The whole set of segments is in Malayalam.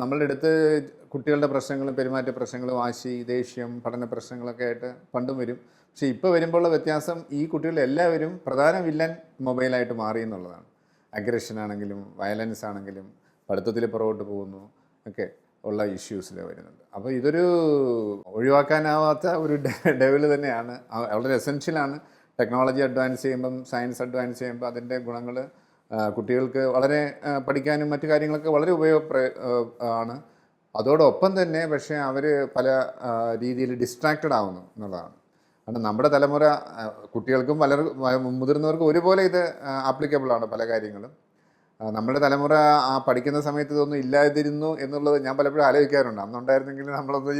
നമ്മളുടെ അടുത്ത് കുട്ടികളുടെ പ്രശ്നങ്ങളും പെരുമാറ്റ പ്രശ്നങ്ങളും വാശി ദേഷ്യം പഠന പ്രശ്നങ്ങളൊക്കെ ആയിട്ട് പണ്ടും വരും. പക്ഷേ ഇപ്പോൾ വരുമ്പോഴുള്ള വ്യത്യാസം ഈ കുട്ടികളെല്ലാവരും പ്രധാന വില്ലൻ മൊബൈലായിട്ട് മാറി എന്നുള്ളതാണ്. അഗ്രഷൻ ആണെങ്കിലും വയലൻസ് ആണെങ്കിലും പഠിത്തത്തിൽ പുറകോട്ട് പോകുന്നു ഒക്കെ ഉള്ള ഇഷ്യൂസിൽ വരുന്നുണ്ട്. അപ്പോൾ ഇതൊരു ഒഴിവാക്കാനാവാത്ത ഒരു ഡെവൽ തന്നെയാണ്. വളരെ എസെൻഷ്യലാണ്. ടെക്നോളജി അഡ്വാൻസ് ചെയ്യുമ്പം സയൻസ് അഡ്വാൻസ് ചെയ്യുമ്പോൾ അതിന്റെ ഗുണങ്ങൾ കുട്ടികൾക്ക് വളരെ പഠിക്കാനും മറ്റു കാര്യങ്ങളൊക്കെ വളരെ ഉപയോഗപ്ര ആണ്. അതോടൊപ്പം തന്നെ പക്ഷേ അവർ പല രീതിയിൽ ഡിസ്ട്രാക്റ്റഡ് ആവുന്നു എന്നുള്ളതാണ്. കാരണം നമ്മുടെ തലമുറ കുട്ടികൾക്കും പലർ മുതിർന്നവർക്കും ഒരുപോലെ ഇത് ആപ്ലിക്കബിൾ ആണ് പല കാര്യങ്ങളും. നമ്മുടെ തലമുറ ആ പഠിക്കുന്ന സമയത്ത് ഇതൊന്നും ഇല്ലാതിരുന്നു എന്നുള്ളത് ഞാൻ പലപ്പോഴും ആലോചിക്കാറുണ്ട്. അന്നുണ്ടായിരുന്നെങ്കിൽ നമ്മളൊന്നും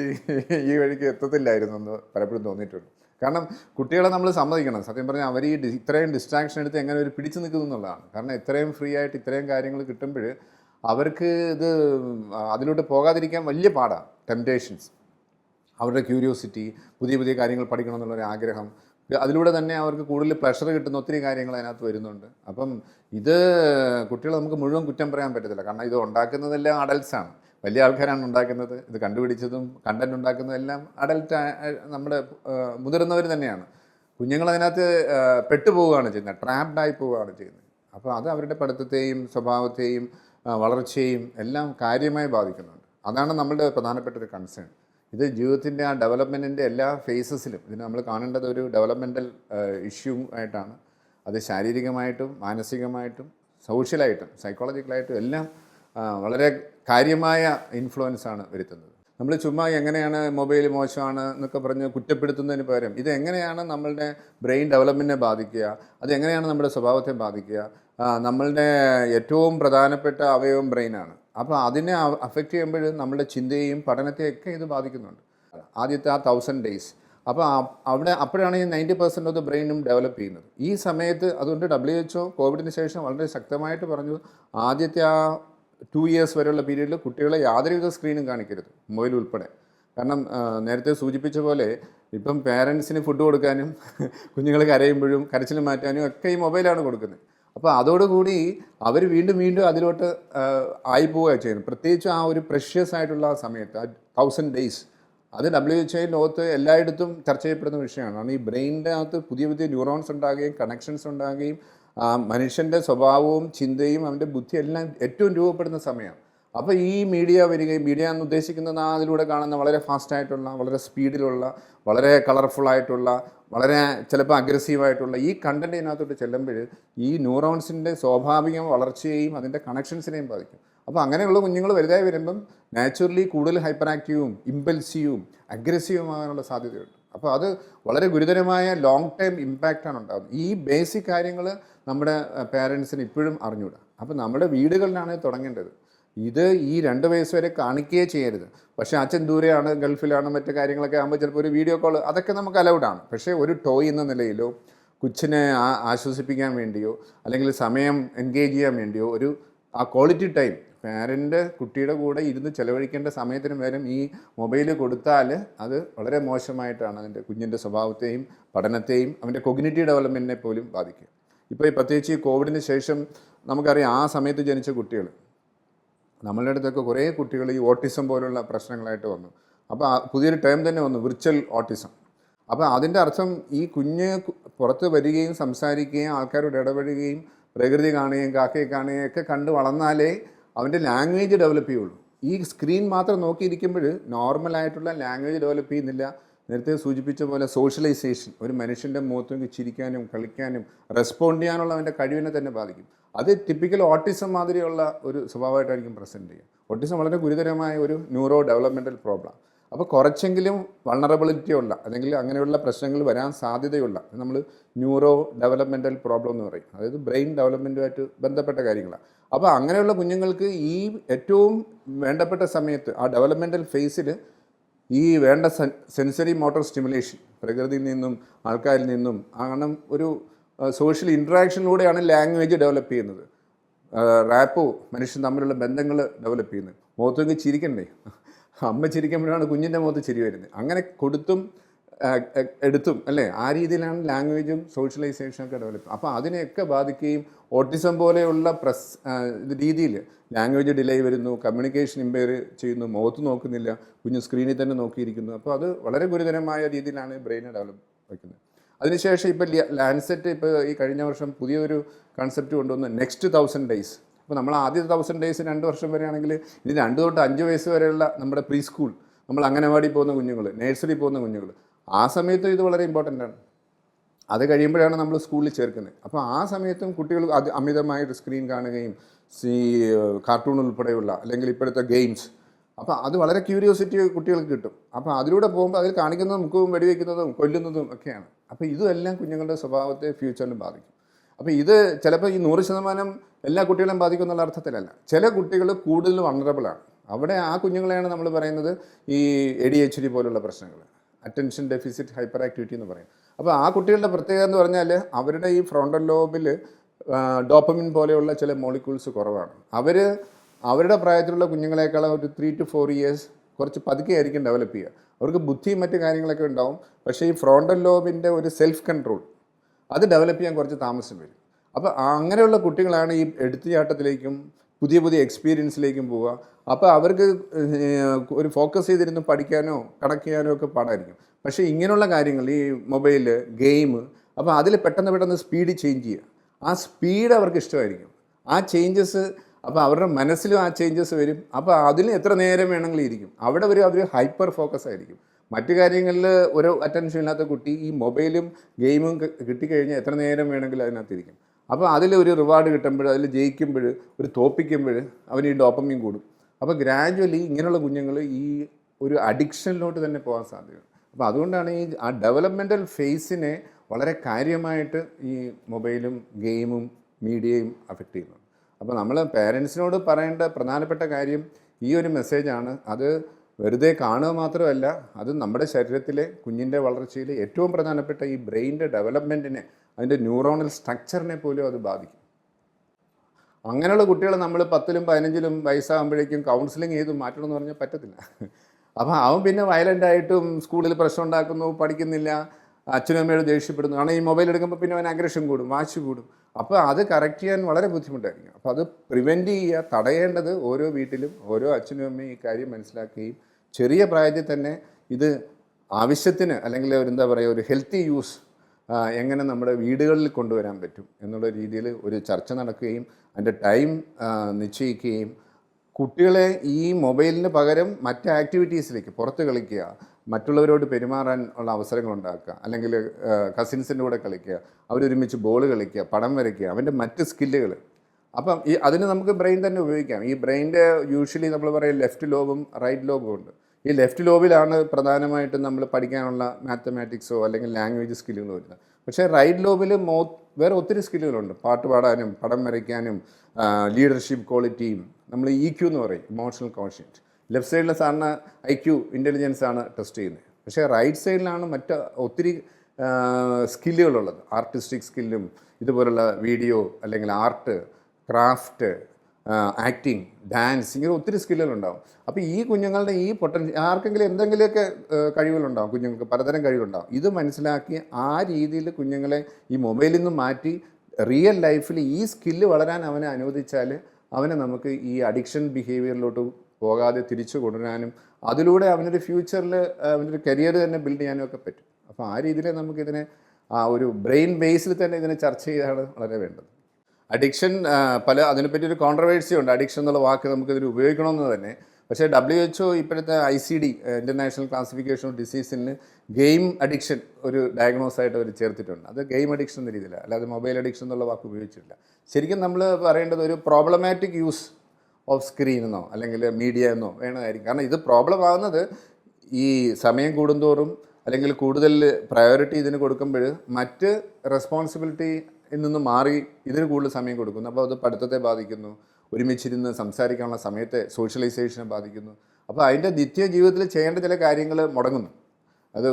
ഈ വഴിക്ക് എത്തത്തില്ലായിരുന്നു എന്ന് പലപ്പോഴും തോന്നിയിട്ടുണ്ട്. കാരണം കുട്ടികളെ നമ്മൾ സമ്മതിക്കണം. സത്യം പറഞ്ഞാൽ അവർ ഈ ഇത്രയും ഡിസ്ട്രാക്ഷൻ എടുത്ത് എങ്ങനെ ഒരു പിടിച്ചു നിൽക്കുന്നു എന്നുള്ളതാണ്. കാരണം ഇത്രയും ഫ്രീ ആയിട്ട് ഇത്രയും കാര്യങ്ങൾ കിട്ടുമ്പോൾ അവർക്ക് ഇത് അതിലോട്ട് പോകാതിരിക്കാൻ വലിയ പാടാണ് ടെംപ്റ്റേഷൻസ് അവരുടെ ക്യൂരിയോസിറ്റി പുതിയ പുതിയ കാര്യങ്ങൾ പഠിക്കണം എന്നുള്ളൊരു ആഗ്രഹം. അതിലൂടെ തന്നെ അവർക്ക് കൂടുതൽ പ്ലഷർ കിട്ടുന്ന ഒത്തിരി കാര്യങ്ങൾ അതിനകത്ത് വരുന്നുണ്ട്. അപ്പം ഇത് കുട്ടികളെ നമുക്ക് മുഴുവൻ കുറ്റം പറയാൻ പറ്റത്തില്ല. കാരണം ഇത് ഉണ്ടാക്കുന്നതെല്ലാം അഡൽട്സാണ് വലിയ ആൾക്കാരാണ് ഉണ്ടാക്കുന്നത്. ഇത് കണ്ടുപിടിച്ചതും കണ്ടന്റ് ഉണ്ടാക്കുന്നതെല്ലാം അഡൽട്ട് നമ്മുടെ മുതിർന്നവർ തന്നെയാണ്. കുഞ്ഞുങ്ങൾ അതിനകത്ത് പെട്ടുപോവുകയാണ് ചെയ്യുന്നത്. ട്രാപ്ഡായി പോവുകയാണ് ചെയ്യുന്നത്. അപ്പോൾ അത് അവരുടെ പഠിത്തത്തെയും സ്വഭാവത്തെയും വളർച്ചയും എല്ലാം കാര്യമായി ബാധിക്കുന്നുണ്ട്. അതാണ് നമ്മളുടെ പ്രധാനപ്പെട്ട ഒരു കൺസേൺ ഇത് ജീവിതത്തിന്റെ ആ ഡെവലപ്മെന്റിന്റെ എല്ലാ ഫേസസിലും ഇതിന് നമ്മൾ കാണേണ്ടത് ഒരു ഡെവലപ്മെന്റൽ ഇഷ്യൂ ആയിട്ടാണ്. അത് ശാരീരികമായിട്ടും മാനസികമായിട്ടും സോഷ്യലായിട്ടും സൈക്കോളജിക്കലായിട്ടും എല്ലാം വളരെ കാര്യമായ ഇൻഫ്ലുവൻസ് ആണ് വരുത്തുന്നത്. നമ്മൾ ചുമ്മാ എങ്ങനെയാണ് മൊബൈൽ മോശമാണ് എന്നൊക്കെ പറഞ്ഞ് കുറ്റപ്പെടുത്തുന്നതിന് പകരം ഇത് എങ്ങനെയാണ് നമ്മളുടെ ബ്രെയിൻ ഡെവലപ്മെന്റിനെ ബാധിക്കുക? അത് എങ്ങനെയാണ് നമ്മുടെ സ്വഭാവത്തെ ബാധിക്കുക? നമ്മളുടെ ഏറ്റവും പ്രധാനപ്പെട്ട അവയവം ബ്രെയിനാണ് അപ്പോൾ അതിനെ അഫക്റ്റ് ചെയ്യുമ്പോൾ നമ്മുടെ ചിന്തയെയും പഠനത്തെയൊക്കെ ഇത് ബാധിക്കുന്നുണ്ട്. ആദ്യത്തെ ആ തൗസൻഡ് ഡേയ്സ് അപ്പോൾ അവിടെ അപ്പോഴാണ് ഈ നയന്റി പെർസെന്റ് ഓഫ് ദ ബ്രെയിനും ഡെവലപ്പ് ചെയ്യുന്നത്. ഈ സമയത്ത് അതുകൊണ്ട് ഡബ്ല്യു എച്ച് ഒ കോവിഡിന് ശേഷം വളരെ ശക്തമായിട്ട് പറഞ്ഞു. ആദ്യത്തെ ആ ടു ഇയേഴ്സ് വരെയുള്ള പീരീഡിൽ കുട്ടികളെ യാതൊരുവിധ സ്ക്രീനും കാണിക്കരുത് മൊബൈൽ ഉൾപ്പെടെ. കാരണം നേരത്തെ സൂചിപ്പിച്ച പോലെ ഇപ്പം പേരൻസിന് ഫുഡ് കൊടുക്കാനും കുഞ്ഞുങ്ങൾ കരയുമ്പോഴും കരച്ചിൽ മാറ്റാനും ഒക്കെ ഈ മൊബൈലാണ് കൊടുക്കുന്നത്. അപ്പോൾ അതോടുകൂടി അവർ വീണ്ടും വീണ്ടും അതിലോട്ട് ആയിപ്പോവുകയാണ് ആയി പോവുകയാണ് ചെയ്യുന്നത്. പ്രത്യേകിച്ച് ആ ഒരു പ്രഷ്യസ് ആയിട്ടുള്ള ആ സമയത്ത് ആ തൗസൻഡ് ഡേയ്സ് അത് ഡബ്ല്യു എച്ച് ഐ ലോകത്ത് എല്ലായിടത്തും ചർച്ച ചെയ്യപ്പെടുന്ന വിഷയമാണ്. കാരണം ഈ ബ്രെയിനിന്റെ അകത്ത് പുതിയ പുതിയ ന്യൂറോൺസ് ഉണ്ടാകുകയും കണക്ഷൻസ് ഉണ്ടാകുകയും ആ മനുഷ്യന്റെ സ്വഭാവവും ചിന്തയും അവന്റെ ബുദ്ധിയെല്ലാം ഏറ്റവും രൂപപ്പെടുന്ന സമയം അപ്പോൾ ഈ മീഡിയ വരികയും മീഡിയ എന്ന് ഉദ്ദേശിക്കുന്നത് അതിലൂടെ കാണുന്ന വളരെ ഫാസ്റ്റായിട്ടുള്ള വളരെ സ്പീഡിലുള്ള വളരെ കളർഫുള്ളായിട്ടുള്ള വളരെ ചിലപ്പോൾ അഗ്രസീവായിട്ടുള്ള ഈ കണ്ടന്റ് ഇതിനകത്തോട്ട് ചെല്ലുമ്പോൾ ഈ ന്യൂറോൺസിന്റെ സ്വാഭാവിക വളർച്ചയെയും അതിന്റെ കണക്ഷൻസിനെയും ബാധിക്കും. അപ്പോൾ അങ്ങനെയുള്ള കുഞ്ഞുങ്ങൾ വലുതായി വരുമ്പം നാച്ചുറലി കൂടുതൽ ഹൈപ്പർ ആക്റ്റീവും ഇമ്പൽസീവും അഗ്രസീവുമാകാനുള്ള സാധ്യതയുണ്ട്. അപ്പോൾ അത് വളരെ ഗുരുതരമായ ലോങ് ടൈം ഇമ്പാക്റ്റാണ് ഉണ്ടാകുന്നത് ഈ ബേസിക് കാര്യങ്ങൾ നമ്മുടെ പേരൻസിന് ഇപ്പോഴും അറിഞ്ഞുകൂടാ അപ്പം നമ്മുടെ വീടുകളിലാണ് തുടങ്ങേണ്ടത്. ഇത് ഈ രണ്ട് വയസ്സ് വരെ കാണിക്കുകയേ ചെയ്യരുത്. പക്ഷേ അച്ഛൻ ദൂരെയാണ് ഗൾഫിലാണ് മറ്റു കാര്യങ്ങളൊക്കെ ആകുമ്പോൾ ചിലപ്പോൾ ഒരു വീഡിയോ കോൾ അതൊക്കെ നമുക്ക് അലൗഡാണ് പക്ഷേ ഒരു ടോയ് എന്ന നിലയിലോ കൊച്ചിനെ ആശ്വസിപ്പിക്കാൻ വേണ്ടിയോ അല്ലെങ്കിൽ സമയം എൻഗേജ് ചെയ്യാൻ വേണ്ടിയോ ഒരു ആ ക്വാളിറ്റി ടൈം പാരന്റ് കുട്ടിയുടെ കൂടെ ഇരുന്ന് ചിലവഴിക്കേണ്ട സമയത്തിന് പകരം ഈ മൊബൈൽ കൊടുത്താൽ അത് വളരെ മോശമായിട്ടാണ് അതിന്റെ കുഞ്ഞിന്റെ സ്വഭാവത്തെയും പഠനത്തെയും അവന്റെ കൊഗ്നിറ്റീവ് ഡെവലപ്മെന്റിനെ പോലും ബാധിക്കുക. ഇപ്പോൾ ഈ പ്രത്യേകിച്ച് ഈ കോവിഡിന് ശേഷം നമുക്കറിയാം ആ സമയത്ത് ജനിച്ച കുട്ടികൾ. നമ്മളുടെ അടുത്തൊക്കെ കുറേ കുട്ടികൾ ഈ ഓട്ടിസം പോലുള്ള പ്രശ്നങ്ങളായിട്ട് വന്നു. അപ്പോൾ പുതിയൊരു ടേം തന്നെ വന്നു വിർച്വൽ ഓട്ടിസം അപ്പോൾ അതിന്റെ അർത്ഥം ഈ കുഞ്ഞ് പുറത്ത് വരികയും സംസാരിക്കുകയും ആൾക്കാരോട് ഇടപെടുകയും പ്രകൃതി കാണുകയും കാക്കയെ കാണുകയും ഒക്കെ കണ്ട് വളർന്നാലേ അവന്റെ ലാംഗ്വേജ് ഡെവലപ്പ് ചെയ്യുള്ളൂ. ഈ സ്ക്രീൻ മാത്രം നോക്കിയിരിക്കുമ്പോൾ നോർമലായിട്ടുള്ള ലാംഗ്വേജ് ഡെവലപ്പ് ചെയ്യുന്നില്ല. നേരത്തെ സൂചിപ്പിച്ച പോലെ സോഷ്യലൈസേഷൻ ഒരു മനുഷ്യന്റെ മുഖത്ത് നിന്ന് ചിരിക്കാനും കളിക്കാനും റെസ്പോണ്ട് ചെയ്യാനുള്ള അവന്റെ കഴിവിനെ തന്നെ ബാധിക്കും. അത് ടിപ്പിക്കൽ ഓട്ടിസം മാതിരിയുള്ള ഒരു സ്വഭാവമായിട്ടായിരിക്കും പ്രസന്റ് ചെയ്യുക. ഓട്ടിസം വളരെ ഗുരുതരമായ ഒരു ന്യൂറോ ഡെവലപ്മെന്റൽ പ്രോബ്ലം അപ്പോൾ കുറച്ചെങ്കിലും വൾണറബിലിറ്റി ഉള്ള അല്ലെങ്കിൽ അങ്ങനെയുള്ള പ്രശ്നങ്ങൾ വരാൻ സാധ്യതയുള്ള നമ്മൾ ന്യൂറോ ഡെവലപ്മെന്റൽ പ്രോബ്ലം എന്ന് പറയും. അതായത് ബ്രെയിൻ ഡെവലപ്മെന്റുമായിട്ട് ബന്ധപ്പെട്ട കാര്യങ്ങളാണ്. അപ്പോൾ അങ്ങനെയുള്ള കുഞ്ഞുങ്ങൾക്ക് ഈ ഏറ്റവും വേണ്ടപ്പെട്ട സമയത്ത് ആ ഡെവലപ്മെന്റൽ ഫേസിൽ ഈ വേണ്ട സെൻസറി മോട്ടോർ സ്റ്റിമുലേഷൻ പ്രകൃതിയിൽ നിന്നും ആൾക്കാരിൽ നിന്നും അങ്ങനെ ഒരു സോഷ്യൽ ഇൻട്രാക്ഷനിലൂടെയാണ് ലാംഗ്വേജ് ഡെവലപ്പ് ചെയ്യുന്നത്. റാപ്പോ മനുഷ്യൻ തമ്മിലുള്ള ബന്ധങ്ങൾ ഡെവലപ്പ് ചെയ്യുന്നത്. മുഖത്തൊക്കെ ചിരിക്കണ്ടേ? അമ്മ ചിരിക്കുമ്പോഴാണ് കുഞ്ഞിന്റെ മുഖത്ത് ചിരി വരുന്നത്. അങ്ങനെ കൊടുത്തും എടുത്തും അല്ലേ? ആ രീതിയിലാണ് ലാംഗ്വേജും സോഷ്യലൈസേഷനൊക്കെ ഡെവലപ്പ് അപ്പോൾ അതിനെയൊക്കെ ബാധിക്കുകയും ഓട്ടിസം പോലെയുള്ള പ്രസ് രീതിയിൽ ലാംഗ്വേജ് ഡിലേ വരുന്നു കമ്മ്യൂണിക്കേഷൻ ഇമ്പയർ ചെയ്യുന്നു മുഖത്ത് നോക്കുന്നില്ല കുഞ്ഞ് സ്ക്രീനിൽ തന്നെ നോക്കിയിരിക്കുന്നു. അപ്പോൾ അത് വളരെ ഗുരുതരമായ രീതിയിലാണ് ബ്രെയിനെ ഡെവലപ്പ് വയ്ക്കുന്നത്. അതിനുശേഷം ഇപ്പോൾ ലാൻസെറ്റ് ഇപ്പോൾ ഈ കഴിഞ്ഞ വർഷം പുതിയൊരു കൺസെപ്റ്റ് കൊണ്ടുവന്ന് നെക്സ്റ്റ് തൗസൻഡ് ഡേയ്സ് അപ്പോൾ നമ്മൾ ആദ്യത്തെ തൗസൻഡ് ഡേയ്സ് രണ്ട് വർഷം വരെയാണെങ്കിൽ ഇനി രണ്ട് തൊട്ട് അഞ്ച് വയസ്സ് വരെയുള്ള നമ്മുടെ പ്രീ സ്കൂൾ നമ്മൾ അംഗനവാടി പോകുന്ന കുഞ്ഞുങ്ങൾ നേഴ്സറി പോകുന്ന കുഞ്ഞുങ്ങൾ ആ സമയത്ത് ഇത് വളരെ ഇമ്പോർട്ടന്റ് ആണ്. അത് കഴിയുമ്പോഴാണ് നമ്മൾ സ്കൂളിൽ ചേർക്കുന്നത്. അപ്പോൾ ആ സമയത്തും കുട്ടികൾ അത് അമിതമായിട്ട് സ്ക്രീൻ കാണുകയും ഈ കാർട്ടൂൺ ഉൾപ്പെടെയുള്ള അല്ലെങ്കിൽ ഇപ്പോഴത്തെ ഗെയിംസ് അപ്പോൾ അത് വളരെ ക്യൂരിയോസിറ്റി കുട്ടികൾക്ക് കിട്ടും. അപ്പോൾ അതിലൂടെ പോകുമ്പോൾ അതിൽ കാണിക്കുന്നതും മുഖവും വെടിവെക്കുന്നതും കൊല്ലുന്നതും ഒക്കെയാണ്. അപ്പോൾ ഇതെല്ലാം കുഞ്ഞുങ്ങളുടെ സ്വഭാവത്തെ ഫ്യൂച്ചറിനും ബാധിക്കും. അപ്പോൾ ഇത് ചിലപ്പോൾ ഈ നൂറ് ശതമാനം എല്ലാ കുട്ടികളെയും ബാധിക്കും എന്നുള്ള അർത്ഥത്തിലല്ല. ചില കുട്ടികൾ കൂടുതൽ വണറബിളാണ് അവിടെ ആ കുഞ്ഞുങ്ങളെയാണ് നമ്മൾ പറയുന്നത് ഈ എ ഡി എച്ച് ഡി പോലുള്ള പ്രശ്നങ്ങൾ അറ്റൻഷൻ ഡെഫിസിറ്റ് ഹൈപ്പർ ആക്ടിവിറ്റി എന്ന് പറയും. അപ്പോൾ ആ കുട്ടികളുടെ പ്രത്യേകത എന്ന് പറഞ്ഞാൽ അവരുടെ ഈ ഫ്രോണ്ടൽ ലോബിൽ ഡോപ്പമിൻ പോലെയുള്ള ചില മോളിക്യൂൾസ് കുറവാണ്. അവർ അവരുടെ പ്രായത്തിലുള്ള കുഞ്ഞുങ്ങളെക്കാളും ഒരു ത്രീ ടു ഫോർ ഇയേഴ്സ് കുറച്ച് പതുക്കെ ആയിരിക്കും ഡെവലപ്പ് ചെയ്യുക. അവർക്ക് ബുദ്ധി മറ്റു കാര്യങ്ങളൊക്കെ ഉണ്ടാവും. പക്ഷേ ഈ ഫ്രോണ്ടൽ ലോബിന്റെ ഒരു സെൽഫ് കൺട്രോൾ അത് ഡെവലപ്പ് ചെയ്യാൻ കുറച്ച് താമസം വരും. അപ്പോൾ അങ്ങനെയുള്ള കുട്ടികളാണ് ഈ എടുത്തുചാട്ടത്തിലേക്കും പുതിയ പുതിയ എക്സ്പീരിയൻസിലേക്കും പോവുക. അപ്പോൾ അവർക്ക് ഒരു ഫോക്കസ് ചെയ്തിരുന്ന് പഠിക്കാനോ കണക്ട് ചെയ്യാനോ ഒക്കെ പാടായിരിക്കും. പക്ഷേ ഇങ്ങനെയുള്ള കാര്യങ്ങൾ ഈ മൊബൈൽ ഗെയിം അപ്പോൾ അതിൽ പെട്ടെന്ന് പെട്ടെന്ന് സ്പീഡ് ചേഞ്ച് ചെയ്യുക. ആ സ്പീഡ് അവർക്ക് ഇഷ്ടമായിരിക്കും. ആ ചേഞ്ചസ് അപ്പോൾ അവരുടെ മനസ്സിലും ആ ചേഞ്ചസ് വരും. അപ്പോൾ അതിന് എത്ര നേരം വേണമെങ്കിലും ഇരിക്കും. അവിടെ ഒരു അവർ ഹൈപ്പർ ഫോക്കസ് ആയിരിക്കും. മറ്റു കാര്യങ്ങളിൽ ഒരു അറ്റൻഷൻ ഇല്ലാത്ത കുട്ടി ഈ മൊബൈലും ഗെയിമും കിട്ടിക്കഴിഞ്ഞാൽ എത്ര നേരം വേണമെങ്കിലും അതിനകത്തിരിക്കും അപ്പോൾ അതിൽ ഒരു റിവാർഡ് കിട്ടുമ്പോൾ അതിൽ ജയിക്കുമ്പോൾ ഒരു തോപ്പിക്കുമ്പോൾ അവന് ഈ ഡോപ്പമിൻ കൂടും. അപ്പോൾ ഗ്രാജുവലി ഇങ്ങനെയുള്ള കുഞ്ഞുങ്ങൾ ഈ ഒരു അഡിക്ഷനിലോട്ട് തന്നെ പോകാൻ സാധ്യതയുണ്ട്. അപ്പോൾ അതുകൊണ്ടാണ് ഈ ആ ഡെവലപ്മെന്റൽ ഫേസിനെ വളരെ കാര്യമായിട്ട് ഈ മൊബൈലും ഗെയിമും മീഡിയയും അഫക്റ്റ് ചെയ്യുന്നത് അപ്പോൾ നമ്മൾ പേരൻസിനോട് പറയേണ്ട പ്രധാനപ്പെട്ട കാര്യം ഈ ഒരു മെസ്സേജാണ് അത് വെറുതെ കാണുക മാത്രമല്ല അത് നമ്മുടെ ശരീരത്തിലെ കുഞ്ഞിന്റെ വളർച്ചയിൽ ഏറ്റവും പ്രധാനപ്പെട്ട ഈ ബ്രെയിനിന്റെ ഡെവലപ്മെന്റിനെ അതിന്റെ ന്യൂറോണൽ സ്ട്രക്ചറിനെ പോലും അത് ബാധിക്കും. അങ്ങനെയുള്ള കുട്ടികൾ നമ്മൾ പത്തിലും പതിനഞ്ചിലും വയസ്സാകുമ്പോഴേക്കും കൗൺസിലിംഗ് ചെയ്ത് മാറ്റണം എന്ന് പറഞ്ഞാൽ പറ്റത്തില്ല. അപ്പോൾ അവൻ പിന്നെ വയലന്റ് ആയിട്ടും സ്കൂളിൽ പ്രശ്നം ഉണ്ടാക്കുന്നു പഠിക്കുന്നില്ല അച്ഛനും അമ്മയോട് ദേഷ്യപ്പെടുന്നു. കാരണം ഈ മൊബൈൽ എടുക്കുമ്പോൾ പിന്നെ അവൻ അഗ്രഷൻ കൂടും വാശി കൂടും. അപ്പോൾ അത് കറക്റ്റ് ചെയ്യാൻ വളരെ ബുദ്ധിമുട്ടായിരിക്കും. അപ്പോൾ അത് പ്രിവെന്റ് ചെയ്യുക തടയേണ്ടത് ഓരോ വീട്ടിലും ഓരോ അച്ഛനും അമ്മയും ഈ കാര്യം മനസ്സിലാക്കുകയും ചെറിയ പ്രായത്തിൽ തന്നെ ഇത് ആവശ്യത്തിന് അല്ലെങ്കിൽ ഒരു എന്താ പറയുക ഒരു ഹെൽത്തി യൂസ് എങ്ങനെ നമ്മുടെ വീടുകളിൽ കൊണ്ടുവരാൻ പറ്റും എന്നുള്ള രീതിയിൽ ഒരു ചർച്ച നടക്കുകയും അതിന്റെ ടൈം നിശ്ചയിക്കുകയും കുട്ടികളെ ഈ മൊബൈലിന് പകരം മറ്റ് ആക്ടിവിറ്റീസിലേക്ക് പുറത്ത് കളിക്കുക മറ്റുള്ളവരോട് പെരുമാറാൻ ഉള്ള അവസരങ്ങൾ ഉണ്ടാക്കുക. അല്ലെങ്കിൽ കസിൻസിന്റെ കൂടെ കളിക്കുക. അവരൊരുമിച്ച് ബോൾ കളിക്കുക പടം വരയ്ക്കുക അവന്റെ മറ്റ് സ്കില്ലുകൾ അപ്പം ഈ അതിന് നമുക്ക് ബ്രെയിൻ തന്നെ ഉപയോഗിക്കാം. ഈ ബ്രെയിന്റെ യൂഷ്വലി നമ്മൾ പറയും ലെഫ്റ്റ് ലോബും റൈറ്റ് ലോബും ഉണ്ട്. ഈ ലെഫ്റ്റ് ലോബിലാണ് പ്രധാനമായിട്ടും നമ്മൾ പഠിക്കാനുള്ള മാത്തമാറ്റിക്സോ അല്ലെങ്കിൽ ലാംഗ്വേജ് സ്കില്ലുകൾ വരുന്നത്. പക്ഷേ റൈറ്റ് ലോബിൽ മോ വേറെ ഒത്തിരി സ്കില്ലുകളുണ്ട് പാട്ട് പാടാനും പടം വരയ്ക്കാനും ലീഡർഷിപ്പ് ക്വാളിറ്റിയും നമ്മൾ ഇ ക്യു എന്ന് പറയും ഇമോഷണൽ കോൺഷ്യന്റ് ലെഫ്റ്റ് സൈഡിൽ സാറിന് ഐ ക്യു ഇന്റലിജൻസ് ആണ് ടെസ്റ്റ് ചെയ്യുന്നത്. പക്ഷേ റൈറ്റ് സൈഡിലാണ് മറ്റ് ഒത്തിരി സ്കില്ലുകളുള്ളത് ആർട്ടിസ്റ്റിക് സ്കില്ലും ഇതുപോലുള്ള വീഡിയോ അല്ലെങ്കിൽ ആർട്ട് ക്രാഫ്റ്റ് ആക്ടിങ് ഡാൻസ് ഇങ്ങനെ ഒത്തിരി സ്കില്ലുകളുണ്ടാവും അപ്പോൾ ഈ കുഞ്ഞുങ്ങളുടെ ഈ പൊട്ടൻഷ്യൽ ആർക്കെങ്കിലും എന്തെങ്കിലുമൊക്കെ കഴിവുകളുണ്ടാകും കുഞ്ഞുങ്ങൾക്ക് പലതരം കഴിവുണ്ടാവും ഇത് മനസ്സിലാക്കി ആ രീതിയിൽ കുഞ്ഞുങ്ങളെ ഈ മൊബൈലിൽ നിന്ന് മാറ്റി റിയൽ ലൈഫിൽ ഈ സ്കില്ല് വളരാൻ അവനെ അനുവദിച്ചാൽ അവനെ നമുക്ക് ഈ അഡിക്ഷൻ ബിഹേവിയറിലോട്ട് പോകാതെ തിരിച്ചു കൊണ്ടുവരാനും അതിലൂടെ അവനൊരു ഫ്യൂച്ചറിൽ അവനൊരു കരിയർ തന്നെ ബിൽഡ് ചെയ്യാനും ഒക്കെ പറ്റും. അപ്പോൾ ആ രീതിയിൽ നമുക്കിതിനെ ആ ഒരു ബ്രെയിൻ ബേസിൽ തന്നെ ഇതിനെ ചർച്ച ചെയ്താണ് വളരെ വേണ്ടത്. അഡിക്ഷൻ പല അതിനെപ്പറ്റി ഒരു കോൺട്രവേഴ്സി ഉണ്ട്. അഡിക്ഷൻ എന്നുള്ള വാക്ക് നമുക്കിതിൽ ഉപയോഗിക്കണമെന്ന് തന്നെ. പക്ഷേ ഡബ്ല്യു എച്ച് ഒ ഇപ്പോഴത്തെ I C D international classification of ഡിസീസിന് game addiction ഒരു ഡയഗ്നോസ് ആയിട്ട് അവർ ചേർത്തിട്ടുണ്ട്. അത് ഗെയിം അഡിക്ഷൻ എന്ന രീതിയിലാണ്. അല്ലാതെ മൊബൈൽ അഡിക്ഷൻ എന്നുള്ള വാക്ക് ഉപയോഗിച്ചിട്ടില്ല. ശരിക്കും നമ്മൾ പറയേണ്ടത് ഒരു പ്രോബ്ലമാറ്റിക് യൂസ് ഓഫ് സ്ക്രീൻ എന്നോ അല്ലെങ്കിൽ മീഡിയ എന്നോ വേണമായിരിക്കും. കാരണം ഇത് പ്രോബ്ലം ആകുന്നത് ഈ സമയം കൂടുന്തോറും അല്ലെങ്കിൽ കൂടുതൽ പ്രയോറിറ്റി ഇതിന് കൊടുക്കുമ്പോൾ മറ്റ് റെസ്പോൺസിബിലിറ്റിയിൽ നിന്ന് മാറി ഇതിന് കൂടുതൽ സമയം കൊടുക്കുന്നു. അപ്പോൾ അത് പഠിത്തത്തെ ബാധിക്കുന്നു. ഒരുമിച്ചിരുന്ന് സംസാരിക്കാനുള്ള സമയത്തെ സോഷ്യലൈസേഷനെ ബാധിക്കുന്നു. അപ്പോൾ അതിന്റെ നിത്യ ജീവിതത്തിൽ ചെയ്യേണ്ട ചില കാര്യങ്ങൾ മുടങ്ങുന്നു. അത്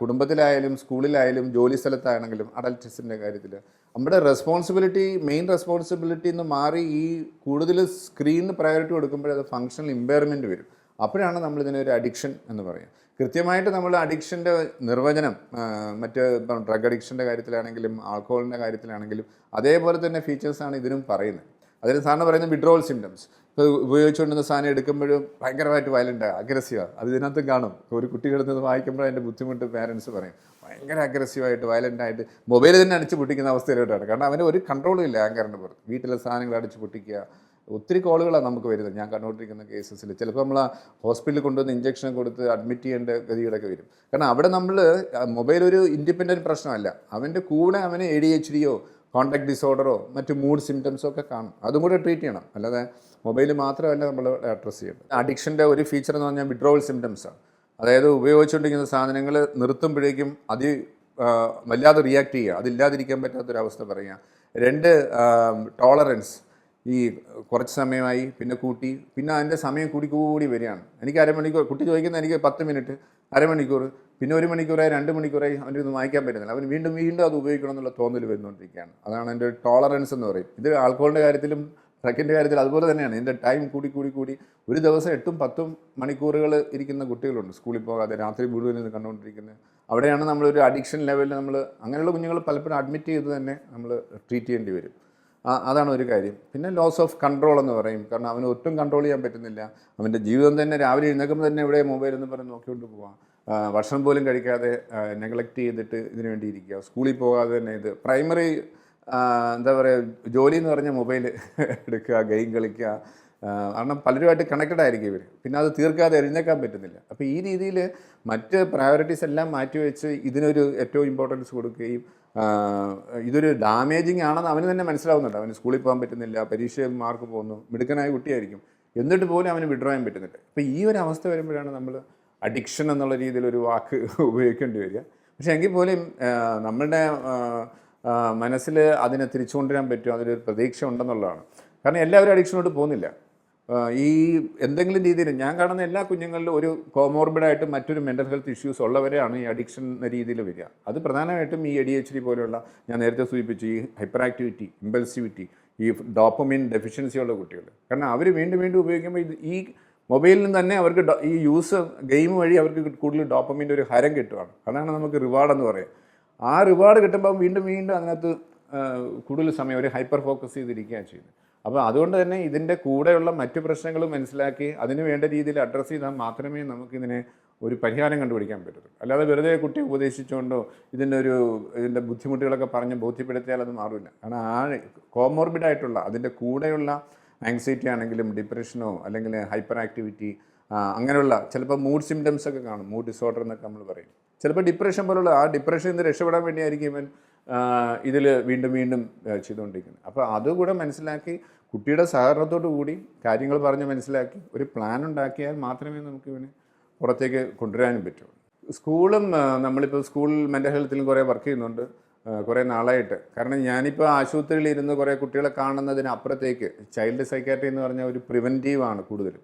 കുടുംബത്തിലായാലും സ്കൂളിലായാലും ജോലി സ്ഥലത്താണെങ്കിലും അഡൽട്ടിസിന്റെ കാര്യത്തിൽ. നമ്മുടെ റെസ്പോൺസിബിലിറ്റി മെയിൻ റെസ്പോൺസിബിലിറ്റി എന്ന് മാറി ഈ കൂടുതൽ സ്ക്രീനിന് പ്രയോറിറ്റി കൊടുക്കുമ്പോൾ അത് ഫങ്ഷണൽ ഇമ്പയർമെന്റ് വരും. അപ്പോഴാണ് നമ്മൾ ഇതിനൊരു അഡിക്ഷൻ എന്ന് പറയുക. കൃത്യമായിട്ട് നമ്മൾ അഡിക്ഷന്റെ നിർവചനം മറ്റ് ഡ്രഗ് അഡിക്ഷന്റെ കാര്യത്തിലാണെങ്കിലും ആൽക്കഹോളിന്റെ കാര്യത്തിലാണെങ്കിലും അതേപോലെ തന്നെ ഫീച്ചേഴ്സാണ് ഇതിനും പറയുന്നത്. അതിന് സാറിന് പറയുന്നത് വിഡ്രോവൽ സിംറ്റംസ്. ഉപയോഗിച്ചുകൊണ്ടിരുന്ന സാധനം എടുക്കുമ്പോഴും ഭയങ്കരമായിട്ട് വയലന്റ് അഗ്രസീവാണ് അത് ഇതിനകത്തും കാണും. ഒരു കുട്ടി കിടന്നത് വായിക്കുമ്പോൾ അതിന്റെ ബുദ്ധിമുട്ട് പാരൻസ് പറയും. ഭയങ്കര അഗ്രസീവായിട്ട് വയലന്റായിട്ട് മൊബൈൽ തന്നെ അടിച്ച് പൊട്ടിക്കുന്ന അവസ്ഥയിലോട്ടാണ്. കാരണം അവന് ഒരു കൺട്രോളും ഇല്ല ആങ്കറിന്റെ പുറത്ത്. വീട്ടിലെ സാധനങ്ങൾ അടിച്ച് പൊട്ടിക്കുക. ഒത്തിരി കോളുകളാണ് നമുക്ക് വരുന്നത്. ഞാൻ കണ്ടുകൊണ്ടിരിക്കുന്ന കേസസിൽ ചിലപ്പോൾ നമ്മൾ ആ ഹോസ്പിറ്റലിൽ കൊണ്ടുവന്ന് ഇഞ്ചക്ഷൻ കൊടുത്ത് അഡ്മിറ്റ് ചെയ്യേണ്ട ഗതികളൊക്കെ വരും. കാരണം അവിടെ നമ്മൾ മൊബൈൽ ഒരു ഇൻഡിപെൻഡന്റ് പ്രശ്നമല്ല. അവന്റെ കൂടെ അവന് എ ഡി എച്ച് ഡിയോ കോണ്ടാക്ട് ഡിസോർഡറോ മറ്റ് മൂഡ് സിംറ്റംസോ ഒക്കെ കാണും. അതും കൂടെ ട്രീറ്റ് ചെയ്യണം. അല്ലാതെ മൊബൈൽ മാത്രമല്ല നമ്മൾ അഡ്രസ്സ് ചെയ്യുന്നത് അഡിക്ഷന്റെ ഒരു ഫീച്ചർ എന്ന് പറഞ്ഞാൽ വിഡ്രോവൽ സിംറ്റംസാണ് അതായത് ഉപയോഗിച്ചുകൊണ്ടിരിക്കുന്ന സാധനങ്ങൾ നിർത്തുമ്പോഴേക്കും അത് വല്ലാതെ റിയാക്ട് ചെയ്യുക. അതില്ലാതിരിക്കാൻ പറ്റാത്തൊരവസ്ഥ പറയുക. രണ്ട് ടോളറൻസ് ഈ കുറച്ച് സമയമായി പിന്നെ കൂട്ടി പിന്നെ അതിന്റെ സമയം കൂടി കൂടി വരികയാണ്. എനിക്ക് അരമണിക്കൂർ കുട്ടി ചോദിക്കുന്നത് എനിക്ക് പത്ത് മിനിറ്റ് അരമണിക്കൂർ പിന്നെ ഒരു മണിക്കൂറായി രണ്ട് മണിക്കൂറായി അവന്റെ ഒന്നും വായിക്കാൻ പറ്റുന്നില്ല. അവൻ വീണ്ടും വീണ്ടും അത് ഉപയോഗിക്കണം എന്നുള്ള തോന്നൽ വരുന്നുകൊണ്ടിരിക്കുകയാണ് അതാണ് എന്റെ ടോളറൻസ് എന്ന് പറയും. ഇത് ആൾക്കോളിന്റെ കാര്യത്തിലും ഡ്രഗിന്റെ കാര്യത്തിൽ അതുപോലെ തന്നെയാണ്. ഇതിന്റെ ടൈം കൂടി കൂടി കൂടി ഒരു ദിവസം എട്ടും പത്തും മണിക്കൂറുകൾ ഇരിക്കുന്ന കുട്ടികളുണ്ട്. സ്കൂളിൽ പോകാതെ രാത്രി മുഴുവൻ ഇത് കണ്ടുകൊണ്ടിരിക്കുന്നത് അവിടെയാണ് നമ്മളൊരു അഡിക്ഷൻ ലെവലിൽ നമ്മൾ അങ്ങനെയുള്ള കുഞ്ഞുങ്ങൾ പലപ്പോഴും അഡ്മിറ്റ് ചെയ്ത് തന്നെ നമ്മൾ ട്രീറ്റ് ചെയ്യേണ്ടി വരും. അതാണ് ഒരു കാര്യം. പിന്നെ ലോസ് ഓഫ് കൺട്രോൾ എന്ന് പറയും. കാരണം അവന് ഒട്ടും കൺട്രോൾ ചെയ്യാൻ പറ്റുന്നില്ല. അവന്റെ ജീവിതം തന്നെ രാവിലെ എഴുന്നേൽക്കുമ്പോൾ തന്നെ ഇവിടെ മൊബൈൽ എന്ന് പറഞ്ഞ് നോക്കിക്കൊണ്ട് ആ, ഭക്ഷണം പോലും കഴിക്കാതെ നെഗ്ലക്റ്റ് ചെയ്തിട്ട് ഇതിനു വേണ്ടി ഇരിക്കുക. സ്കൂളിൽ പോകാതെ തന്നെ ഇത് പ്രൈമറി എന്താ പറയുക ജോലി എന്ന് പറഞ്ഞ മൊബൈൽ എടുക്കുക ഗെയിം കളിക്കുക കാരണം പലരുമായിട്ട് കണക്റ്റഡ് ആയിരിക്കും ഇവർ പിന്നെ അത് തീർക്കാതെ എഴുന്നേക്കാൻ പറ്റുന്നില്ല. അപ്പോൾ ഈ രീതിയിൽ മറ്റ് പ്രയോറിറ്റീസ് എല്ലാം മാറ്റിവെച്ച് ഇതിനൊരു ഏറ്റവും ഇമ്പോർട്ടൻസ് കൊടുക്കുകയും ഇതൊരു ഡാമേജിങ് ആണെന്ന് അവന് തന്നെ മനസ്സിലാവുന്നുണ്ട്. അവന് സ്കൂളിൽ പോകാൻ പറ്റുന്നില്ല പരീക്ഷ മാർക്ക് പോകുന്നു മിടുക്കനായ കുട്ടിയായിരിക്കും. എന്നിട്ട് പോലും അവന് വിഡ്രോ ചെയ്യാൻ പറ്റുന്നില്ല. അപ്പോൾ ഈ ഒരു അവസ്ഥ വരുമ്പോഴാണ് നമ്മൾ അഡിക്ഷൻ എന്നുള്ള രീതിയിൽ ഒരു വാക്ക് ഉപയോഗിക്കേണ്ടി വരിക. പക്ഷേ എങ്കിൽ പോലും നമ്മളുടെ മനസ്സിൽ അതിനെ തിരിച്ചുകൊണ്ടുവരാൻ പറ്റും അതിലൊരു പ്രതീക്ഷ ഉണ്ടെന്നുള്ളതാണ് കാരണം എല്ലാവരും അഡിക്ഷനോട് പോകുന്നില്ല. ഈ എന്തെങ്കിലും രീതിയിൽ ഞാൻ കാണുന്ന എല്ലാ കുഞ്ഞുങ്ങളിലും ഒരു കോമോർബിഡായിട്ട് മറ്റൊരു മെന്റൽ ഹെൽത്ത് ഇഷ്യൂസ് ഉള്ളവരെയാണ് ഈ അഡിക്ഷൻ എന്ന രീതിയിൽ വരിക. അത് പ്രധാനമായിട്ടും ഈ എ ഡി എച്ച് ഡി പോലെയുള്ള ഞാൻ നേരത്തെ സൂചിപ്പിച്ചു ഈ ഹൈപ്പർ ആക്ടിവിറ്റി ഇമ്പൾസിവിറ്റി ഈ ഡോപ്പമിൻ ഡെഫിഷ്യൻസി ഉള്ള കുട്ടികൾ. കാരണം അവർ വീണ്ടും വീണ്ടും ഉപയോഗിക്കുമ്പോൾ ഇത് ഈ മൊബൈലിൽ നിന്ന് തന്നെ അവർക്ക് ഈ യൂസ് ഗെയിം വഴി അവർക്ക് കൂടുതൽ ഡോപ്പമിന്റെ ഒരു ഹരം കിട്ടുകയാണ് അതാണ് നമുക്ക് റിവാർഡ് എന്ന് പറയുക ആ റിവാർഡ് കിട്ടുമ്പോൾ വീണ്ടും വീണ്ടും അതിനകത്ത് കൂടുതൽ സമയം ഒരു ഹൈപ്പർ ഫോക്കസ് ചെയ്തിരിക്കുകയാണ് ചെയ്യുന്നത്. അപ്പോൾ അതുകൊണ്ട് തന്നെ ഇതിന്റെ കൂടെയുള്ള മറ്റു പ്രശ്നങ്ങൾ മനസ്സിലാക്കി അതിന് വേണ്ട രീതിയിൽ അഡ്രസ്സ് ചെയ്താൽ മാത്രമേ നമുക്കിതിനെ ഒരു പരിഹാരം കണ്ടുപിടിക്കാൻ പറ്റത്തുള്ളൂ. അല്ലാതെ വെറുതെ കുട്ടി ഉപദേശിച്ചുകൊണ്ടോ ഇതിന്റെ ഒരു ഇതിന്റെ ബുദ്ധിമുട്ടുകളൊക്കെ പറഞ്ഞ് ബോധ്യപ്പെടുത്തിയാൽ അത് മാറില്ല കാരണം ആ കോമോർബിഡ് ആയിട്ടുള്ള അതിന്റെ കൂടെയുള്ള ആങ്സൈറ്റി ആണെങ്കിലും ഡിപ്രഷനോ അല്ലെങ്കിൽ ഹൈപ്പർ ആക്ടിവിറ്റി അങ്ങനെയുള്ള ചിലപ്പോൾ മൂഡ് സിംറ്റംസ് ഒക്കെ കാണും. മൂഡ് ഡിസോർഡർ എന്നൊക്കെ നമ്മൾ പറയും. ചിലപ്പോൾ ഡിപ്രഷൻ പോലുള്ള ആ ഡിപ്രഷനിൽ നിന്ന് രക്ഷപ്പെടാൻ വേണ്ടിയായിരിക്കും ഇവൻ ഇതിൽ വീണ്ടും വീണ്ടും ചെയ്തുകൊണ്ടിരിക്കുന്നത്. അപ്പോൾ അതുകൂടെ മനസ്സിലാക്കി കുട്ടിയുടെ സഹകരണത്തോടു കൂടി കാര്യങ്ങൾ പറഞ്ഞ് മനസ്സിലാക്കി ഒരു പ്ലാൻ ഉണ്ടാക്കിയാൽ മാത്രമേ നമുക്ക് ഇവനെ പുറത്തേക്ക് കൊണ്ടുവരാനും പറ്റുള്ളൂ സ്കൂളും നമ്മളിപ്പോൾ സ്കൂൾ മെന്റൽ ഹെൽത്തിലും കുറേ വർക്ക് ചെയ്യുന്നുണ്ട് കുറേ നാളായിട്ട്. കാരണം ഞാനിപ്പോൾ ആശുപത്രിയിൽ ഇരുന്ന് കുറേ കുട്ടികളെ കാണുന്നതിന് അപ്പുറത്തേക്ക് ചൈൽഡ് സൈക്കാട്രി എന്ന് പറഞ്ഞ ഒരു പ്രിവെന്റീവാണ് കൂടുതലും.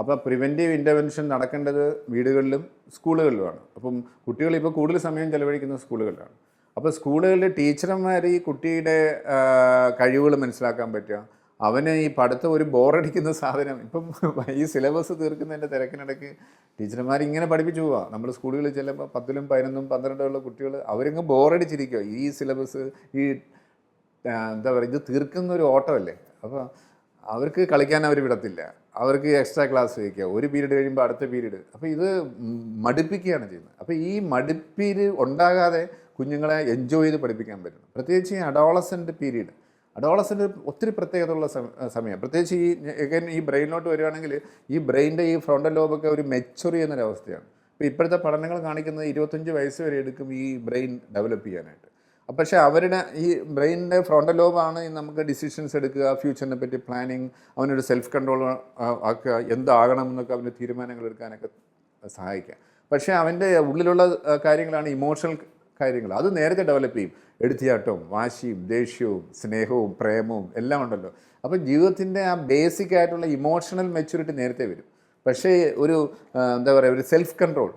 അപ്പോൾ പ്രിവെന്റീവ് ഇന്റർവെൻഷൻ നടക്കേണ്ടത് വീടുകളിലും സ്കൂളുകളിലുമാണ്. അപ്പം കുട്ടികൾ ഇപ്പോൾ കൂടുതൽ സമയം ചെലവഴിക്കുന്ന സ്കൂളുകളിലാണ്. അപ്പോൾ സ്കൂളുകളിൽ ടീച്ചർമാർ ഈ കുട്ടിയുടെ കഴിവുകൾ മനസ്സിലാക്കാൻ പറ്റുക. അവന് ഈ പഠിത്തം ഒരു ബോറടിക്കുന്ന സാധനം. ഇപ്പം ഈ സിലബസ് തീർക്കുന്നതിന്റെ തിരക്കിനിടയ്ക്ക് ടീച്ചർമാർ ഇങ്ങനെ പഠിപ്പിച്ചു പോവാ. നമ്മൾ സ്കൂളുകളിൽ ചെല്ലുമ്പോൾ പത്തിലും പതിനൊന്നും പന്ത്രണ്ടും ഉള്ള കുട്ടികൾ അവരങ്ങ് ബോറടിച്ചിരിക്കുക ഈ സിലബസ് ഈ എന്താ പറയുക ഇത് തീർക്കുന്ന ഒരു ഓട്ടമല്ലേ? അപ്പോൾ അവർക്ക് കളിക്കാൻ അവർ വിടത്തില്ല. അവർക്ക് എക്സ്ട്രാ ക്ലാസ് വയ്ക്കുക. ഒരു പീരീഡ് കഴിയുമ്പോൾ അടുത്ത പീരീഡ് അപ്പോൾ ഇത് മടുപ്പിക്കുകയാണ് ചെയ്യുന്നത്. അപ്പോൾ ഈ മടുപ്പീര് ഉണ്ടാകാതെ കുഞ്ഞുങ്ങളെ എൻജോയ് ചെയ്ത് പഠിപ്പിക്കാൻ പറ്റണം. പ്രത്യേകിച്ച് ഈ അഡോളസന്റ് പീരീഡ് അഡോളസന്റ് ഒത്തിരി പ്രത്യേകതയുള്ള സമയം. പ്രത്യേകിച്ച് ഈ എഗൈൻ ഈ ബ്രെയിനിലോട്ട് വരികയാണെങ്കിൽ ഈ ബ്രെയിന്റെ ഈ ഫ്രണ്ടൽ ലോബൊക്കെ ഒരു മെച്ചുറി ചെയ്യുന്നൊരവസ്ഥയാണ് ഇപ്പോൾ ഇപ്പോഴത്തെ പഠനങ്ങൾ കാണിക്കുന്നത് ഇരുപത്തഞ്ച് വയസ്സ് വരെ എടുക്കും ഈ ബ്രെയിൻ ഡെവലപ്പ് ചെയ്യാനായിട്ട്. പക്ഷേ അവരുടെ ഈ ബ്രെയിനിന്റെ ഫ്രോണ്ടൽ ലോബാണ് നമുക്ക് ഡിസിഷൻസ് എടുക്കുക ഫ്യൂച്ചറിനെ പറ്റി പ്ലാനിങ് അവനൊരു സെൽഫ് കൺട്രോൾ ആക്കുക എന്താകണം എന്നൊക്കെ അവന്റെ തീരുമാനങ്ങൾ എടുക്കാനൊക്കെ സഹായിക്കുക. പക്ഷേ അവന്റെ ഉള്ളിലുള്ള കാര്യങ്ങളാണ് ഇമോഷണൽ കാര്യങ്ങൾ. അത് നേരത്തെ ഡെവലപ്പ് ചെയ്യും. എടുത്തിയാട്ടവും വാശിയും ദേഷ്യവും സ്നേഹവും പ്രേമവും എല്ലാം ഉണ്ടല്ലോ. അപ്പം ജീവിതത്തിന്റെ ആ ബേസിക് ആയിട്ടുള്ള ഇമോഷണൽ മെച്യൂരിറ്റി നേരത്തെ വരും. പക്ഷേ ഒരു എന്താ പറയുക ഒരു സെൽഫ് കൺട്രോൾ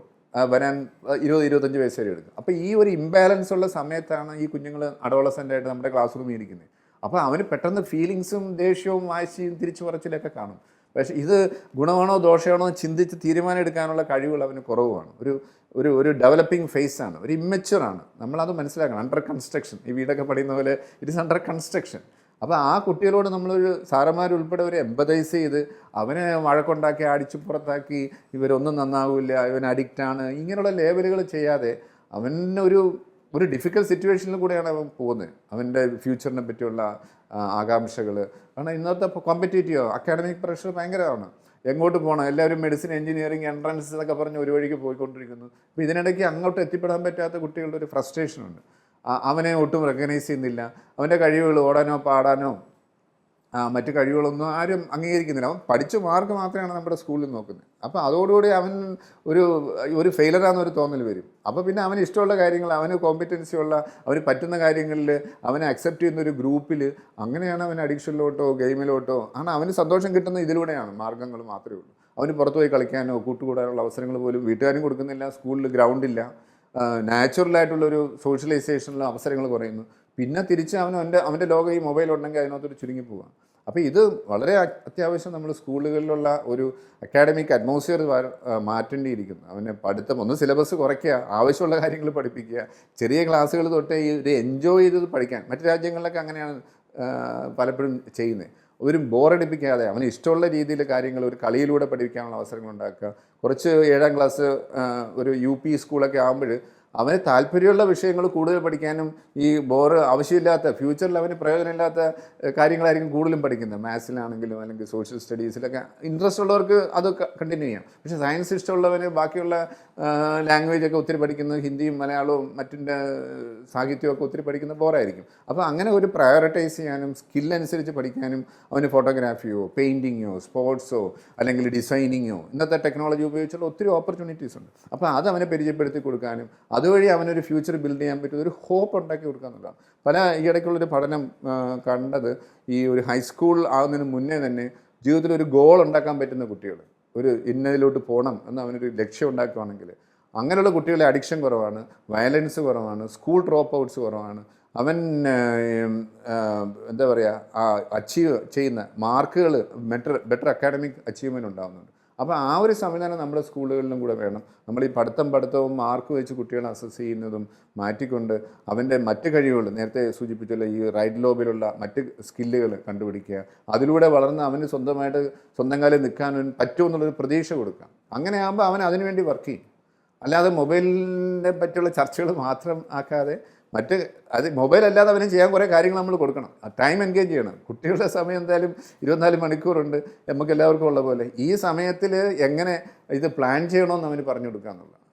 വരാൻ ഇരുപത് ഇരുപത്തഞ്ച് വയസ്സ് വരെ എടുക്കും. അപ്പോൾ ഈ ഒരു ഇംബാലൻസ് ഉള്ള സമയത്താണ് ഈ കുഞ്ഞുങ്ങൾ അഡോളസന്റ് ആയിട്ട് നമ്മുടെ ക്ലാസ് റൂമിൽ ഇരിക്കുന്നത് അപ്പോൾ അവന് പെട്ടെന്ന് ഫീലിങ്സും ദേഷ്യവും വാശിയും തിരിച്ചു പറച്ചിലൊക്കെ കാണും. പക്ഷേ ഇത് ഗുണമാണോ ദോഷമാണോ ചിന്തിച്ച് തീരുമാനം എടുക്കാനുള്ള കഴിവുകൾ അവന് കുറവാണ്. ഒരു ഒരു ഒരു ഡെവലപ്പിംഗ് ഫേസ് ആണ്. ഒരു ഇമ്മച്ചുവർ ആണ്. നമ്മളത് മനസ്സിലാക്കണം. അണ്ടർ കൺസ്ട്രക്ഷൻ ഈ വീടൊക്കെ പഠിക്കുന്ന പോലെ ഇറ്റ് ഇസ് അണ്ടർ കൺസ്ട്രക്ഷൻ അപ്പോൾ ആ കുട്ടികളോട് നമ്മളൊരു സാറന്മാരുൾപ്പെടെ ഒരു എമ്പതൈസ് ചെയ്ത് അവനെ വഴക്കുണ്ടാക്കി അടിച്ചു പുറത്താക്കി ഇവരൊന്നും നന്നാവില്ല ഇവൻ അഡിക്റ്റാണ് ഇങ്ങനെയുള്ള ലേബലുകൾ ചെയ്യാതെ അവനൊരു ഒരു ഡിഫിക്കൽട്ട് സിറ്റുവേഷനിൽ കൂടെയാണ് അവൻ പോകുന്നത്. അവന്റെ ഫ്യൂച്ചറിനെ പറ്റിയുള്ള ആകാംക്ഷകൾ കാരണം ഇന്നത്തെ കോമ്പറ്റേറ്റീവ് അക്കാഡമിക് പ്രഷർ ഭയങ്കരമാണ്. എങ്ങോട്ട് പോകണം എല്ലാവരും മെഡിസിൻ എഞ്ചിനീയറിംഗ് എൻട്രൻസ് എന്നൊക്കെ പറഞ്ഞ് ഒരു വഴിക്ക് പോയിക്കൊണ്ടിരിക്കുന്നു. അപ്പോൾ ഇതിനിടയ്ക്ക് അങ്ങോട്ട് എത്തിപ്പെടാൻ പറ്റാത്ത കുട്ടികളുടെ ഒരു ഫ്രസ്ട്രേഷൻ ഉണ്ട്. അവനെ ഒട്ടും റെക്കഗ്നൈസ് ചെയ്യുന്നില്ല. അവന്റെ കഴിവുകൾ ഓടാനോ പാടാനോ മറ്റ് കഴിവുകളൊന്നും ആരും അംഗീകരിക്കുന്നില്ല. അവൻ പഠിച്ച മാർക്ക് മാത്രമാണ് നമ്മുടെ സ്കൂളിൽ നോക്കുന്നത്. അപ്പോൾ അതോടുകൂടി അവൻ ഒരു ഒരു ഫെയിലറാണെന്നൊരു തോന്നൽ വരും. അപ്പോൾ പിന്നെ അവന് ഇഷ്ടമുള്ള കാര്യങ്ങൾ അവന് കോമ്പറ്റൻസി ഉള്ള അവന് പറ്റുന്ന കാര്യങ്ങളിൽ അവനെ അക്സെപ്റ്റ് ചെയ്യുന്ന ഒരു ഗ്രൂപ്പിൽ അങ്ങനെയാണ് അവൻ അഡിക്ഷനിലോട്ടോ ഗെയിമിലോട്ടോ ആണ് അവന് സന്തോഷം കിട്ടുന്ന ഇതിലൂടെയാണ് മാർഗങ്ങൾ മാത്രമേ ഉള്ളൂ. അവന് പുറത്തുപോയി കളിക്കാനോ കൂട്ടുകൂടാനുള്ള അവസരങ്ങൾ പോലും വീട്ടുകാരും കൊടുക്കുന്നില്ല സ്കൂളിൽ ഗ്രൗണ്ടില്ല നാച്ചുറലായിട്ടുള്ളൊരു സോഷ്യലൈസേഷനുള്ള അവസരങ്ങൾ കുറയുന്നു. പിന്നെ തിരിച്ച് അവൻ അവന്റെ അവന്റെ ലോകം ഈ മൊബൈൽ ഉണ്ടെങ്കിൽ അതിനകത്തൊരു ചുരുങ്ങി പോവാം. അപ്പോൾ ഇത് വളരെ അത്യാവശ്യം നമ്മൾ സ്കൂളുകളിലുള്ള ഒരു അക്കാഡമിക് അറ്റ്മോസ്ഫിയർ മാറ്റേണ്ടിയിരിക്കുന്നു. അവനെ പഠിത്തം ഒന്ന് സിലബസ് കുറയ്ക്കുക ആവശ്യമുള്ള കാര്യങ്ങൾ പഠിപ്പിക്കുക ചെറിയ ക്ലാസ്സുകൾ തൊട്ടേ ഈ ഒരു എൻജോയ് ചെയ്തത് പഠിക്കാൻ. മറ്റു രാജ്യങ്ങളിലൊക്കെ അങ്ങനെയാണ് പലപ്പോഴും ചെയ്യുന്നത്. ഒരു ബോറടിപ്പിക്കാതെ അവന് ഇഷ്ടമുള്ള രീതിയിൽ കാര്യങ്ങൾ ഒരു കളിയിലൂടെ പഠിപ്പിക്കാനുള്ള അവസരങ്ങൾ ഉണ്ടാക്കുക. കുറച്ച് ഏഴാം ക്ലാസ് ഒരു യു പി സ്കൂളൊക്കെ ആകുമ്പോൾ അവന് താല്പര്യമുള്ള വിഷയങ്ങൾ കൂടുതൽ പഠിക്കാനും ഈ ബോറ് ആവശ്യമില്ലാത്ത ഫ്യൂച്ചറിൽ അവന് പ്രയോജനമില്ലാത്ത കാര്യങ്ങളായിരിക്കും കൂടുതലും പഠിക്കുന്നത്. മാത്സിലാണെങ്കിലും അല്ലെങ്കിൽ സോഷ്യൽ സ്റ്റഡീസിലൊക്കെ ഇൻട്രസ്റ്റ് ഉള്ളവർക്ക് അത് കണ്ടിന്യൂ ചെയ്യാം. പക്ഷെ സയൻസ് ഇഷ്ടമുള്ളവന് ബാക്കിയുള്ള ലാംഗ്വേജ് ഒക്കെ ഒത്തിരി പഠിക്കുന്നത് ഹിന്ദിയും മലയാളവും മറ്റിന്റെ സാഹിത്യവും ഒക്കെ ഒത്തിരി പഠിക്കുന്ന ബോറായിരിക്കും. അപ്പോൾ അങ്ങനെ ഒരു പ്രയോറിറ്റൈസ് ചെയ്യാനും സ്കില്ലനുസരിച്ച് പഠിക്കാനും അവന് ഫോട്ടോഗ്രാഫിയോ പെയിന്റിങ്ങോ സ്പോർട്സോ അല്ലെങ്കിൽ ഡിസൈനിങ്ങോ ഇന്നത്തെ ടെക്നോളജി ഉപയോഗിച്ചുള്ള ഒത്തിരി ഓപ്പർച്യൂണിറ്റീസ് ഉണ്ട്. അപ്പോൾ അത് അവനെ പരിചയപ്പെടുത്തി കൊടുക്കാനും അതുവഴി അവനൊരു ഫ്യൂച്ചർ ബിൽഡ് ചെയ്യാൻ പറ്റുന്ന ഒരു ഹോപ്പ് ഉണ്ടാക്കി കൊടുക്കുക എന്നുള്ളതാണ് പല ഈ ഇടയ്ക്കുള്ളൊരു പഠനം കണ്ടത് ഈ ഒരു ഹൈസ്കൂൾ ആകുന്നതിന് മുന്നേ തന്നെ ജീവിതത്തിൽ ഒരു ഗോൾ ഉണ്ടാക്കാൻ പറ്റുന്ന കുട്ടികൾ ഒരു ഇന്നതിലോട്ട് പോകണം എന്ന് അവനൊരു ലക്ഷ്യം ഉണ്ടാക്കുകയാണെങ്കിൽ അങ്ങനെയുള്ള കുട്ടികളെ അഡിക്ഷൻ കുറവാണ് വയലൻസ് കുറവാണ് സ്കൂൾ ഡ്രോപ്പ് ഔട്ട്സ് കുറവാണ്. അവൻ എന്താ പറയുക അച്ചീവ് ചെയ്യുന്ന മാർക്കുകൾ ബെറ്റർ ബെറ്റർ അക്കാഡമിക് അച്ചീവ്മെന്റ് ഉണ്ടാകുന്നുണ്ട് അപ്പോൾ ആ ഒരു സംവിധാനം നമ്മുടെ സ്കൂളുകളിലും കൂടെ വേണം. നമ്മൾ ഈ പഠിത്തം പഠിത്തവും മാർക്ക് വെച്ച് കുട്ടികളെ അസസ് ചെയ്യുന്നതും മാറ്റിക്കൊണ്ട് അവന്റെ മറ്റ് കഴിവുകൾ നേരത്തെ സൂചിപ്പിച്ചുള്ള ഈ റൈറ്റ് ലോബിലുള്ള മറ്റ് സ്കില്ലുകൾ കണ്ടുപിടിക്കുക. അതിലൂടെ വളർന്ന് അവന് സ്വന്തമായിട്ട് സ്വന്തം കാലിൽ നിൽക്കാൻ പറ്റുമെന്നുള്ളൊരു പ്രതീക്ഷ കൊടുക്കാം അങ്ങനെ ആകുമ്പോൾ അവൻ അതിനുവേണ്ടി വർക്ക് ചെയ്യും. അല്ലാതെ മൊബൈലിനെ പറ്റിയുള്ള ചർച്ചകൾ മാത്രം ആക്കാതെ മറ്റ് അത് മൊബൈൽ അല്ലാതെ അവനും ചെയ്യാൻ കുറേ കാര്യങ്ങൾ നമ്മൾ കൊടുക്കണം. ടൈം എൻഗേജ് ചെയ്യണം. കുട്ടികളുടെ സമയം എന്തായാലും ഇരുപത്തിനാല് മണിക്കൂറുണ്ട്. നമുക്ക് എല്ലാവർക്കും ഉള്ള പോലെ. ഈ സമയത്തിൽ എങ്ങനെ ഇത് പ്ലാൻ ചെയ്യണമെന്ന് അവന് പറഞ്ഞു കൊടുക്കുക എന്നുള്ളതാണ്